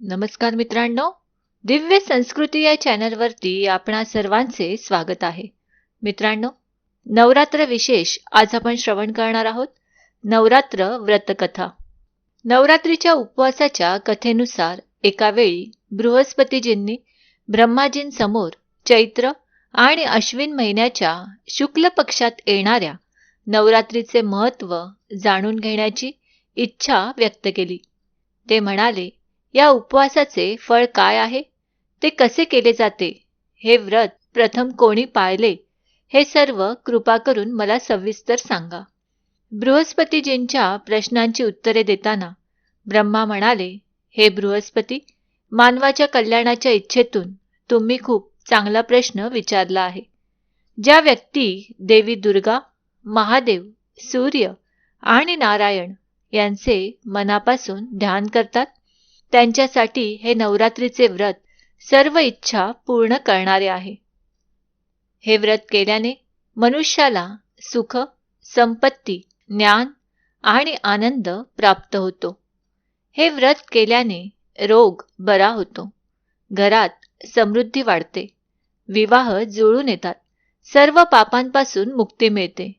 नमस्कार मित्रांनो दिव्य संस्कृती या चॅनलवरती आपणा सर्वांचे स्वागत आहे. मित्रांनो नवरात्र विशेष आज आपण श्रवण करणार आहोत. नवरात्र व्रतकथा. नवरात्रीच्या उपवासाच्या कथेनुसार एका वेळी बृहस्पतीजींनी ब्रह्माजींसमोर चैत्र आणि अश्विन महिन्याच्या शुक्ल पक्षात येणाऱ्या नवरात्रीचे महत्त्व जाणून घेण्याची इच्छा व्यक्त केली. ते म्हणाले या उपवासाचे फळ काय आहे? ते कसे केले जाते? हे व्रत प्रथम कोणी पाळले? हे सर्व कृपा करून मला सविस्तर सांगा. बृहस्पतीजींच्या प्रश्नांची उत्तरे देताना ब्रह्मा म्हणाले हे बृहस्पती मानवाच्या कल्याणाच्या इच्छेतून तुम्ही खूप चांगला प्रश्न विचारला आहे. ज्या व्यक्ती देवी दुर्गा महादेव सूर्य आणि नारायण यांचे मनापासून ध्यान करतात त्यांच्यासाठी हे नवरात्रीचे व्रत सर्व इच्छा पूर्ण करणारे आहे. हे व्रत केल्याने मनुष्याला सुख संपत्ती ज्ञान आणि आनंद प्राप्त होतो. हे व्रत केल्याने रोग बरा होतो. घरात समृद्धी वाढते. विवाह जुळून येतात. सर्व पापांपासून मुक्ती मिळते.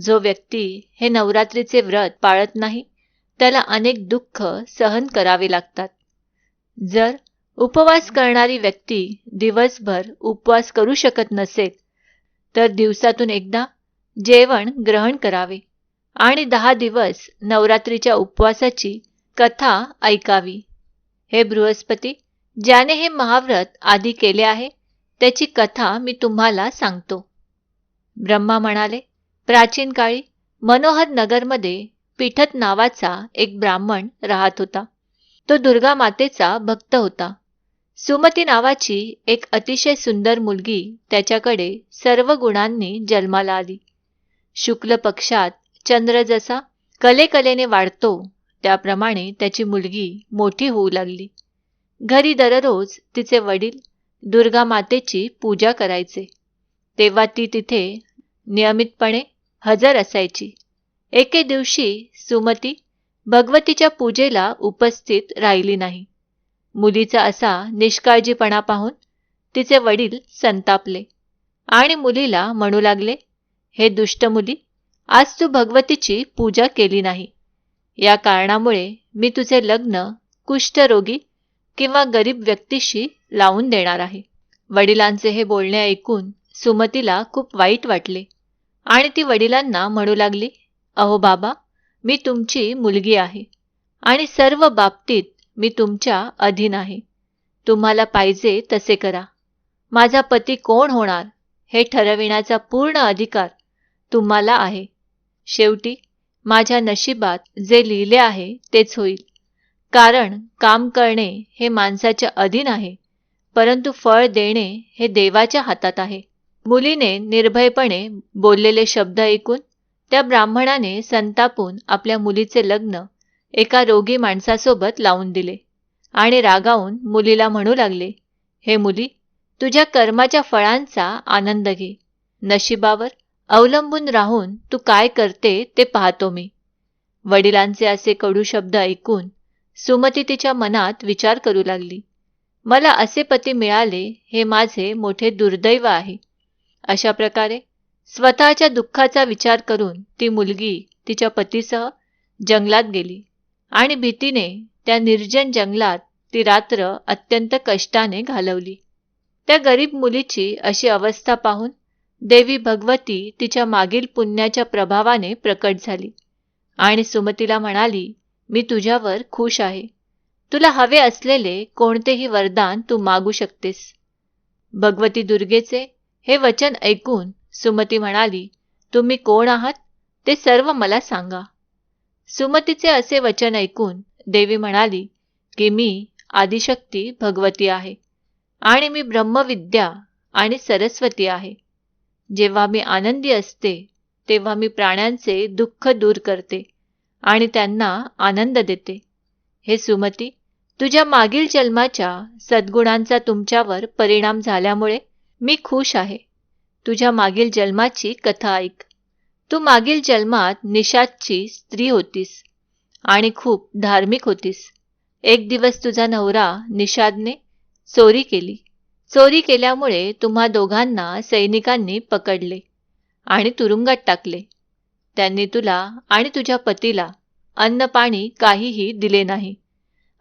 जो व्यक्ती हे नवरात्रीचे व्रत पाळत नाही त्याला अनेक दुःख सहन करावे लागतात. जर उपवास करणारी व्यक्ती दिवसभर उपवास करू शकत नसेल तर दिवसातून एकदा जेवण ग्रहण करावे आणि दहा दिवस नवरात्रीच्या उपवासाची कथा ऐकावी. हे बृहस्पती ज्याने हे महाव्रत आधी केले आहे त्याची कथा मी तुम्हाला सांगतो. ब्रह्मा म्हणाले प्राचीन काळी मनोहर नगरमध्ये पिठत नावाचा एक ब्राह्मण राहत होता. तो दुर्गा मातेचा भक्त होता. सुमती नावाची एक अतिशय सुंदर मुलगी त्याच्याकडे सर्व गुणांनी जन्माला आली. शुक्ल पक्षात चंद्र जसा कलेकलेने वाढतो त्याप्रमाणे त्याची मुलगी मोठी होऊ लागली. घरी दररोज तिचे वडील दुर्गा मातेची पूजा करायचे. तेव्हा ती तिथे नियमितपणे हजर असायची. एके दिवशी सुमती भगवतीच्या पूजेला उपस्थित राहिली नाही. मुलीचा असा निष्काळजीपणा पाहून तिचे वडील संतापले आणि मुलीला म्हणू लागले हे दुष्ट मुली आज तू भगवतीची पूजा केली नाही. या कारणामुळे मी तुझे लग्न कुष्ठरोगी किंवा गरीब व्यक्तीशी लावून देणार आहे. वडिलांचे हे बोलणे ऐकून सुमतीला खूप वाईट वाटले आणि ती वडिलांना म्हणू लागली अहो बाबा मी तुमची मुलगी आहे आणि सर्व बाबतीत मी तुमच्या अधीन आहे. तुम्हाला पाहिजे तसे करा. माझा पती कोण होणार हे ठरविण्याचा पूर्ण अधिकार तुम्हाला आहे. शेवटी माझ्या नशिबात जे लिहिले आहे तेच होईल. कारण काम करणे हे माणसाच्या अधीन आहे परंतु फळ देणे हे देवाच्या हातात आहे. मुलीने निर्भयपणे बोललेले शब्द ऐकून त्या ब्राह्मणाने संतापून आपल्या मुलीचे लग्न एका रोगी माणसासोबत लावून दिले आणि रागावून मुलीला म्हणू लागले हे मुली तुझ्या कर्माच्या फळांचा आनंद घे. नशिबावर अवलंबून राहून तू काय करते ते पाहतो मी. वडिलांचे असे कडू शब्द ऐकून सुमती तिच्या मनात विचार करू लागली मला असे पती मिळाले हे माझे मोठे दुर्दैव आहे. अशा प्रकारे स्वतःच्या दुःखाचा विचार करून ती मुलगी तिच्या पतीसह जंगलात गेली. आणि भीतीने त्या निर्जन जंगलात ती रात्र अत्यंत कष्टाने घालवली. त्या गरीब मुलीची अशी अवस्था पाहून देवी भगवती तिच्या मागील पुण्याच्या प्रभावाने प्रकट झाली. आणि सुमतीला म्हणाली मी तुझ्यावर खुश आहे. तुला हवे असलेले कोणतेही वरदान तू मागू शकतेस. भगवती दुर्गेचे हे वचन ऐकून सुमती म्हणाली तुम्ही कोण आहात? ते सर्व मला सांगा. सुमतीचे असे वचन ऐकून देवी म्हणाली की मी आदिशक्ती भगवती आहे आणि मी ब्रह्मविद्या आणि सरस्वती आहे. जेव्हा मी आनंदी असते तेव्हा मी प्राण्यांचे दुःख दूर करते आणि त्यांना आनंद देते. हे सुमती तुझ्या मागील जन्माच्या सद्गुणांचा तुमच्यावर परिणाम झाल्यामुळे मी खुश आहे. तुझ्या मागील जन्माची कथा ऐक. तू मागील जन्मात निषादची स्त्री होतीस आणि खूप धार्मिक होतीस. एक दिवस तुझा नवरा निषादने चोरी केली. चोरी केल्यामुळे तुम्हा दोघांना सैनिकांनी पकडले आणि तुरुंगात टाकले. त्यांनी तुला आणि तुझ्या पतीला अन्न पाणी काहीही दिले नाही.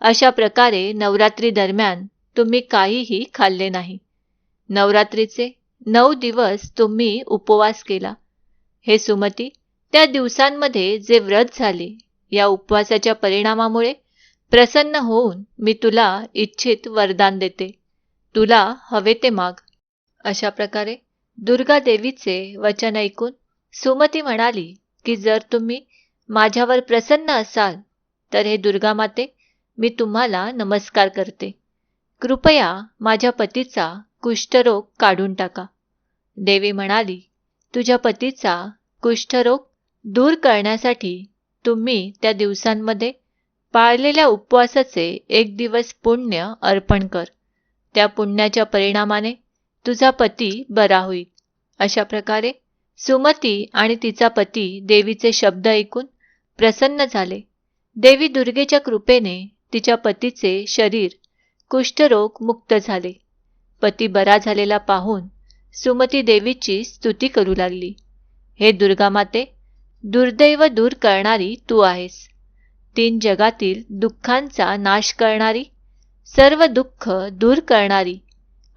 अशा प्रकारे नवरात्री दरम्यान तुम्ही काहीही खाल्ले नाही. नवरात्रीचे नऊ दिवस तुम्ही उपवास केला. हे सुमती त्या दिवसांमध्ये जे व्रत झाले या उपवासाच्या परिणामामुळे प्रसन्न होऊन मी तुला इच्छित वरदान देते. तुला हवे ते माग. अशा प्रकारे दुर्गा देवीचे वचन ऐकून सुमती म्हणाली की जर तुम्ही माझ्यावर प्रसन्न असाल तर हे दुर्गा माते मी तुम्हाला नमस्कार करते. कृपया माझ्या पतीचा कुष्ठरोग काढून टाका. देवी म्हणाली तुझ्या पतीचा कुष्ठरोग दूर करण्यासाठी तुम्ही त्या दिवसांमध्ये पाळलेल्या उपवासाचे एक दिवस पुण्य अर्पण कर. त्या पुण्याच्या परिणामाने तुझा पती बरा होईल. अशा प्रकारे सुमती आणि तिचा पती देवीचे शब्द ऐकून प्रसन्न झाले. देवी दुर्गेच्या कृपेने तिच्या पतीचे शरीर कुष्ठरोग मुक्त झाले. पती बरा झालेला पाहून सुमती देवीची स्तुती करू लागली. हे दुर्गामाते दुर्दैव दूर करणारी तू आहेस. तीन जगातील दुःखांचा नाश करणारी सर्व दुःख दूर करणारी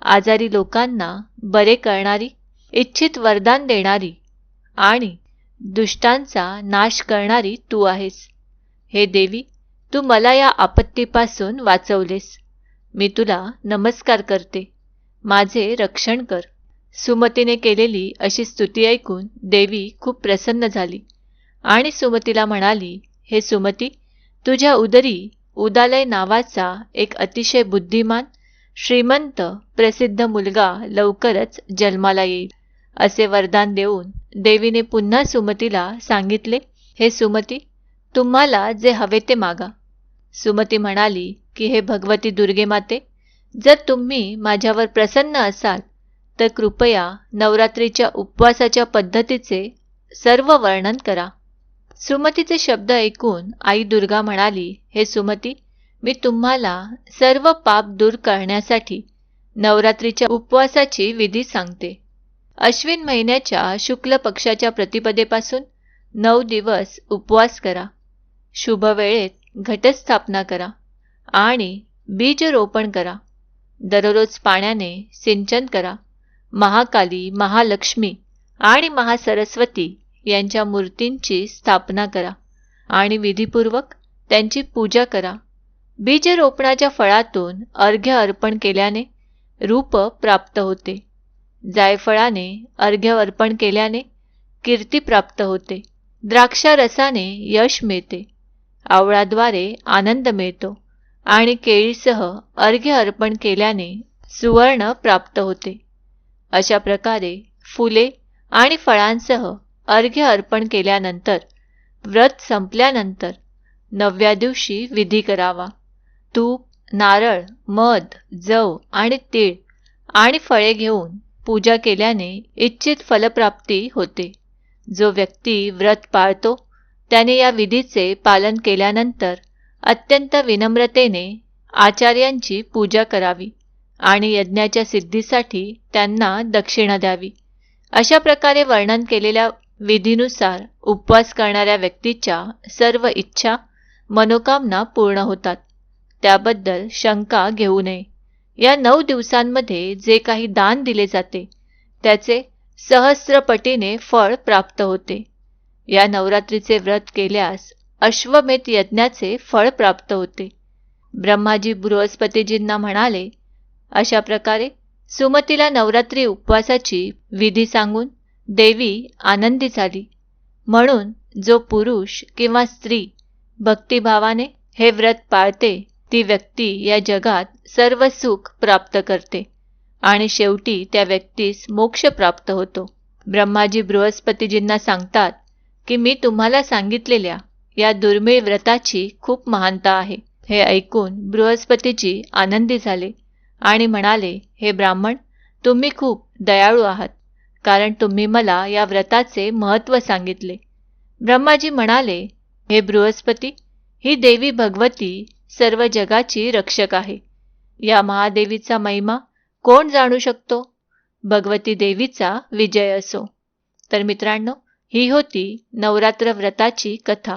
आजारी लोकांना बरे करणारी इच्छित वरदान देणारी आणि दुष्टांचा नाश करणारी तू आहेस. हे देवी तू मला या आपत्तीपासून वाचवलेस. मी तुला नमस्कार करते. माझे रक्षण कर. सुमतीने केलेली अशी स्तुती ऐकून देवी खूप प्रसन्न झाली. आणि सुमतीला म्हणाली हे सुमती तुझ्या उदरी उदालय नावाचा एक अतिशय बुद्धिमान श्रीमंत प्रसिद्ध मुलगा लवकरच जन्माला येईल. असे वरदान देऊन देवीने पुन्हा सुमतीला सांगितले हे सुमती तुम्हाला जे हवे ते मागा. सुमती म्हणाली की हे भगवती दुर्गे माते जर तुम्ही माझ्यावर प्रसन्न असाल तर कृपया नवरात्रीच्या उपवासाच्या पद्धतीचे सर्व वर्णन करा. सुमतीचे शब्द ऐकून आई दुर्गा म्हणाली हे सुमती मी तुम्हाला सर्व पाप दूर करण्यासाठी नवरात्रीच्या उपवासाची विधी सांगते. अश्विन महिन्याच्या शुक्ल पक्षाच्या प्रतिपदेपासून नऊ दिवस उपवास करा. शुभ वेळेत घटस्थापना करा आणि बीज रोपण करा. दररोज पाण्याने सिंचन करा. महाकाली महालक्ष्मी आणि महासरस्वती यांच्या मूर्तींची स्थापना करा आणि विधीपूर्वक त्यांची पूजा करा. बीज रोपणाच्या फळातून अर्घ्य अर्पण केल्याने रूप प्राप्त होते. जायफळाने अर्घ्य अर्पण केल्याने कीर्ती प्राप्त होते. द्राक्षारसाने यश मिळते. आवळाद्वारे आनंद मिळतो. आणि केळीसह अर्घ्य अर्पण केल्याने सुवर्ण प्राप्त होते. अशा प्रकारे फुले आणि फळांसह अर्घ्य अर्पण केल्यानंतर व्रत संपल्यानंतर नवव्या दिवशी विधी करावा. तूप नारळ मध जव आणि तीळ आणि फळे घेऊन पूजा केल्याने इच्छित फलप्राप्ती होते. जो व्यक्ती व्रत पाळतो त्याने या विधीचे पालन केल्यानंतर अत्यंत विनम्रतेने आचार्यांची पूजा करावी आणि यज्ञाच्या सिद्धीसाठी त्यांना दक्षिणा द्यावी. अशा प्रकारे वर्णन केलेल्या विधीनुसार उपवास करणाऱ्या व्यक्तीच्या सर्व इच्छा मनोकामना पूर्ण होतात. त्याबद्दल शंका घेऊ नये. या नऊ दिवसांमध्ये जे काही दान दिले जाते त्याचे सहस्रपटीने फळ प्राप्त होते. या नवरात्रीचे व्रत केल्यास अश्वमेध यज्ञाचे फळ प्राप्त होते. ब्रह्माजी बृहस्पतीजींना म्हणाले अशा प्रकारे सुमतीला नवरात्री उपवासाची विधी सांगून देवी आनंदी झाली. म्हणून जो पुरुष किंवा स्त्री भक्तिभावाने हे व्रत पाळते ती व्यक्ती या जगात सर्व सुख प्राप्त करते आणि शेवटी त्या व्यक्तीस मोक्ष प्राप्त होतो. ब्रह्माजी बृहस्पतीजींना सांगतात की मी तुम्हाला सांगितलेल्या या दुर्मिळ व्रताची खूप महानता आहे. हे ऐकून बृहस्पतीजी आनंदी झाले आणि म्हणाले हे ब्राह्मण तुम्ही खूप दयाळू आहात कारण तुम्ही मला या व्रताचे महत्त्व सांगितले. ब्रह्माजी म्हणाले हे बृहस्पती ही देवी भगवती सर्व जगाची रक्षक आहे. या महादेवीचा महिमा कोण जाणू शकतो? भगवती देवीचा विजय असो. तर मित्रांनो ही होती नवरात्र व्रताची कथा.